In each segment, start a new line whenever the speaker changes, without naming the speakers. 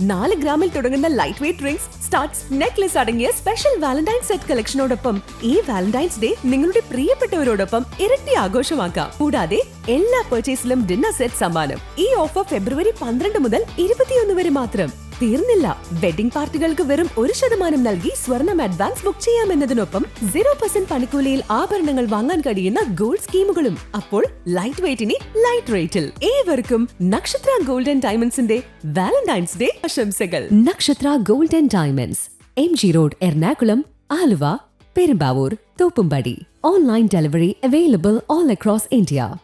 നാല് ഗ്രാമിൽ തുടങ്ങുന്ന light weight rings starts necklace അടങ്ങിയ സ്പെഷ്യൽ വാലന്റൈൻ സെറ്റ് കളക്ഷനോടൊപ്പം ഈ വാലന്റൈൻസ് ഡേ നിങ്ങളുടെ പ്രിയപ്പെട്ടവരോടൊപ്പം ഇരട്ടി ആഘോഷമാക്കാം. കൂടാതെ എല്ലാ പർച്ചേസിലും ഡിന്നർ സെറ്റ് സമ്മാനം. ഈ ഓഫർ ഫെബ്രുവരി പന്ത്രണ്ട് മുതൽ ഇരുപത്തിയൊന്ന് വരെ മാത്രം. തീർന്നില്ല. വെഡിംഗ് പാർട്ടികൾക്ക് വെറും ഒരു ശതമാനം നൽകി സ്വർണം അഡ്വാൻസ് ബുക്ക് ചെയ്യാമെന്നതിനൊപ്പം സീറോ പെർസെന്റ് പണിക്കൂലിയിൽ ആഭരണങ്ങൾ വാങ്ങാൻ കഴിയുന്ന ഗോൾഡ് സ്കീമുകളും. അപ്പോൾ ലൈറ്റ് വെയിറ്റിനെ ലൈറ്റ് റേറ്റിൽ. ഏവർക്കും നക്ഷത്ര ഗോൾഡൻ ഡയമണ്ട്സിന്റെ വാലന്റൈൻസ് ഡേ ആശംസകൾ. Nakshatra golden diamonds M G road Ernakulam Aluva Perumbavoor Thoppumpady. Online delivery available all across India.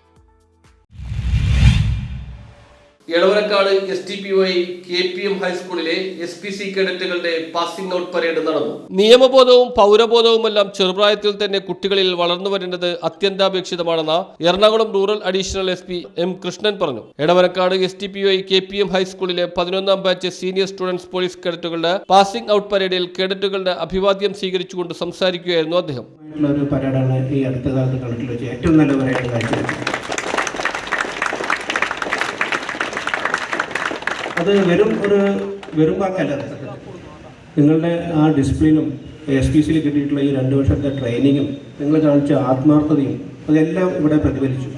Elavarakkad S T P Y K P M ഹൈസ്കൂളിലെ എസ് പി സി കേഡറ്റുകളുടെ passing out parade നടന്നു. നിയമബോധവും പൗരബോധവുമെല്ലാം ചെറുപ്രായത്തിൽ തന്നെ കുട്ടികളിൽ വളർന്നു വരേണ്ടത് അത്യന്താപേക്ഷിതമാണെന്ന് Ernakulam rural additional S P M Krishnan പറഞ്ഞു. Edavarakkad S T P Y K P M ഹൈസ്കൂളിലെ പതിനൊന്നാം ബാച്ച് സീനിയർ സ്റ്റുഡൻസ് പോലീസ് കേഡറ്റുകളുടെ പാസിംഗ് ഔട്ട് പരേഡിൽ കേഡറ്റുകളുടെ അഭിവാദ്യം സ്വീകരിച്ചുകൊണ്ട് സംസാരിക്കുകയായിരുന്നു അദ്ദേഹം.
ഒരു പരേഡാണ് ഈ അടുത്ത കാലത്ത് കണ്ടിട്ടുള്ള ഏറ്റവും നല്ല പരേഡ് കാഴ്ചവെച്ചത്. അത് വെറും ഒരു വെറും വാക്കല്ല നിങ്ങളുടെ ആ ഡിസിപ്ലിനും എസ് പി സിയിൽ കിട്ടിയിട്ടുള്ള ഈ രണ്ട് വർഷത്തെ ട്രെയിനിങ്ങും നിങ്ങൾ കാണിച്ച ആത്മാർത്ഥതയും അതെല്ലാം ഇവിടെ പ്രതിഫലിച്ചു.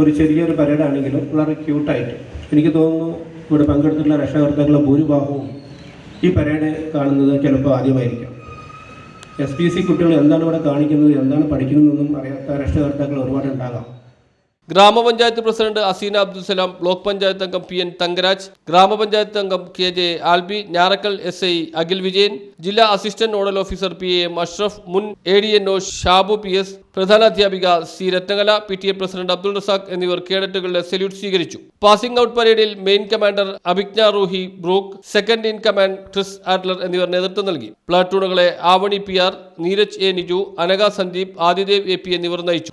ഒരു ചെറിയൊരു പരേഡാണെങ്കിലും വളരെ ക്യൂട്ടായിട്ട് എനിക്ക് തോന്നുന്നു ഇവിടെ പങ്കെടുത്തിട്ടുള്ള രക്ഷാകർത്താക്കളുടെ ഭൂരിഭാഗവും ഈ പരേഡ് കാണുന്നത് ചിലപ്പോൾ ആദ്യമായിരിക്കാം. എസ് പി സി കുട്ടികൾ എന്താണ് ഇവിടെ കാണിക്കുന്നത് എന്താണ് പഠിക്കുന്നതെന്നും അറിയാത്ത രക്ഷകർത്താക്കൾ ഒരുപാട് ഉണ്ടാകാം.
ഗ്രാമപഞ്ചായത്ത് പ്രസിഡന്റ് അസീന അബ്ദുൽസലാം ബ്ലോക്ക് പഞ്ചായത്ത് അംഗം പി എൻ തങ്കരാജ് ഗ്രാമപഞ്ചായത്ത് അംഗം K J Albi Njarakkal S I Akhil Vijayan ജില്ലാ assistant nodal officer P M Ashraf മുൻ A D N O Shabu P S പ്രധാനാധ്യാപിക C Rathnakala P T A president Abdul Razak എന്നിവർ കേഡറ്റുകളുടെ salute സ്വീകരിച്ചു. Passing out പരേഡിൽ main commander Abhijna Roohi Brook second in command Chris Adler എന്നിവർ നേതൃത്വം നൽകി. പ്ലാറ്റൂണുകളെ Avani P R Neeraj A Niju Anaka Sandeep Adidev A P എന്നിവർ നയിച്ചു.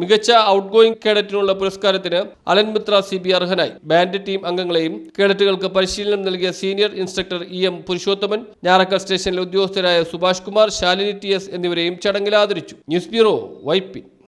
മികച്ച ഔട്ട് ഗോയിങ് കേഡറ്റിനുള്ള പുരസ്കാരത്തിന് അലൻ മിത്ര സി ബി അർഹനായി. ബാൻഡ് ടീം അംഗങ്ങളെയും കേഡറ്റുകൾക്ക് പരിശീലനം നൽകിയ senior instructor E M Purushothaman Njarakkal സ്റ്റേഷനിലെ ഉദ്യോഗസ്ഥരായ സുഭാഷ് കുമാർ ശാലിനി ടി എസ് എന്നിവരെയും ചടങ്ങിൽ ആദരിച്ചു. News bureau Vypin.